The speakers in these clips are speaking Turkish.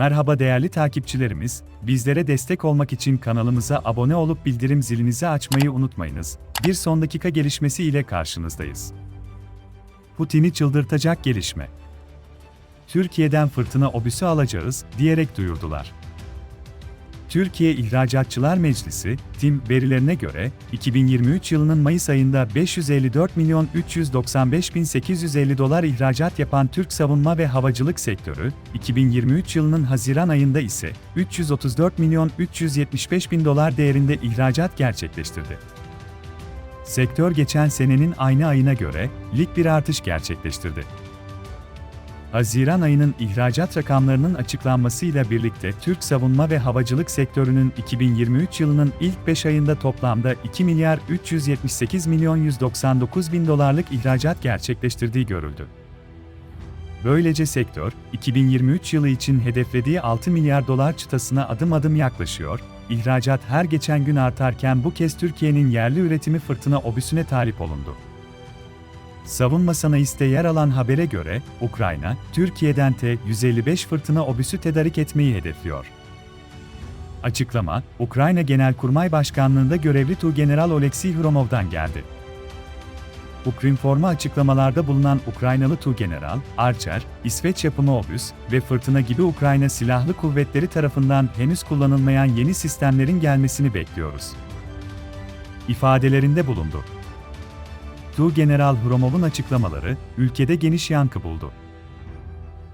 Merhaba değerli takipçilerimiz, bizlere destek olmak için kanalımıza abone olup bildirim zilinizi açmayı unutmayınız. Bir son dakika gelişmesi ile karşınızdayız. Putin'i çıldırtacak gelişme. Türkiye'den fırtına obüsü alacağız diyerek duyurdular. Türkiye İhracatçılar Meclisi, TİM verilerine göre 2023 yılının Mayıs ayında 554 milyon 395 bin 850 dolar ihracat yapan Türk savunma ve havacılık sektörü, 2023 yılının Haziran ayında ise 334 milyon 375 bin dolar değerinde ihracat gerçekleştirdi. Sektör geçen senenin aynı ayına göre lig bir artış gerçekleştirdi. Haziran ayının ihracat rakamlarının açıklanmasıyla birlikte Türk savunma ve havacılık sektörünün 2023 yılının ilk 5 ayında toplamda 2 milyar 378 milyon 199 bin dolarlık ihracat gerçekleştirdiği görüldü. Böylece sektör, 2023 yılı için hedeflediği 6 milyar dolar çıtasına adım adım yaklaşıyor, ihracat her geçen gün artarken bu kez Türkiye'nin yerli üretimi fırtına obüsüne talip olundu. Savunma sanayiste yer alan habere göre, Ukrayna, Türkiye'den T-155 fırtına obüsü tedarik etmeyi hedefliyor. Açıklama, Ukrayna Genelkurmay Başkanlığında görevli Tuğgeneral Oleksiy Hromov'dan geldi. Ukrinform'a açıklamalarda bulunan Ukraynalı Tuğgeneral, Archer, İsveç yapımı obüs ve fırtına gibi Ukrayna Silahlı Kuvvetleri tarafından henüz kullanılmayan yeni sistemlerin gelmesini bekliyoruz. ifadelerinde bulundu. Tuğgeneral Hromov'un açıklamaları, ülkede geniş yankı buldu.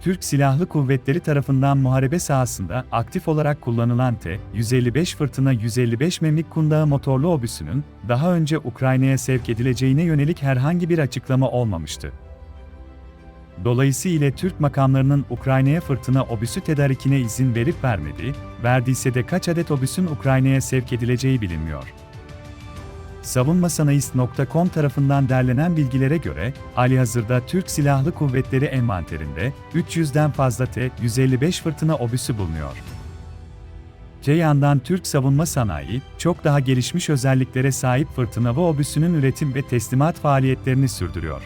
Türk Silahlı Kuvvetleri tarafından muharebe sahasında aktif olarak kullanılan T-155 Fırtına 155 Memlik Kundağı motorlu obüsünün daha önce Ukrayna'ya sevk edileceğine yönelik herhangi bir açıklama olmamıştı. Dolayısıyla Türk makamlarının Ukrayna'ya fırtına obüsü tedarikine izin verip vermediği, verdiyse de kaç adet obüsün Ukrayna'ya sevk edileceği bilinmiyor. Savunmasanayist.com tarafından derlenen bilgilere göre, halihazırda Türk Silahlı Kuvvetleri envanterinde 300'den fazla T-155 fırtına obüsü bulunuyor. Te yandan Türk savunma sanayi, çok daha gelişmiş özelliklere sahip fırtınava obüsünün üretim ve teslimat faaliyetlerini sürdürüyor.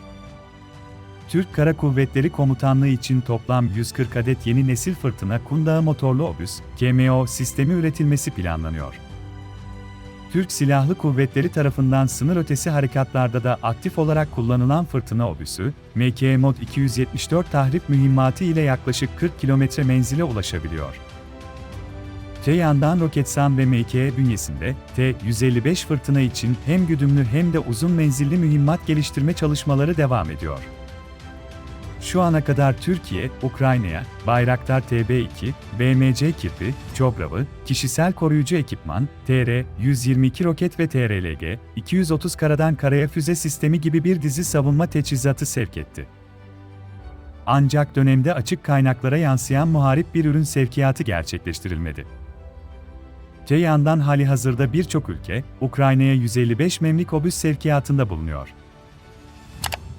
Türk Kara Kuvvetleri Komutanlığı için toplam 140 adet yeni nesil fırtına kundağı motorlu obüs, KMO sistemi üretilmesi planlanıyor. Türk Silahlı Kuvvetleri tarafından sınır ötesi harekatlarda da aktif olarak kullanılan fırtına obüsü, MK Mod 274 tahrip mühimmatı ile yaklaşık 40 kilometre menzile ulaşabiliyor. Te yandan Roketsan ve MK bünyesinde T-155 fırtına için hem güdümlü hem de uzun menzilli mühimmat geliştirme çalışmaları devam ediyor. Şu ana kadar Türkiye, Ukrayna'ya Bayraktar TB2, BMC Kirpi, Çobrav'ı, kişisel koruyucu ekipman, TR-122 roket ve TRLG, 230 karadan karaya füze sistemi gibi bir dizi savunma teçhizatı sevk etti. Ancak dönemde açık kaynaklara yansıyan muharip bir ürün sevkiyatı gerçekleştirilmedi. Te yandan hali hazırda birçok ülke, Ukrayna'ya 155 memlik obüs sevkiyatında bulunuyor.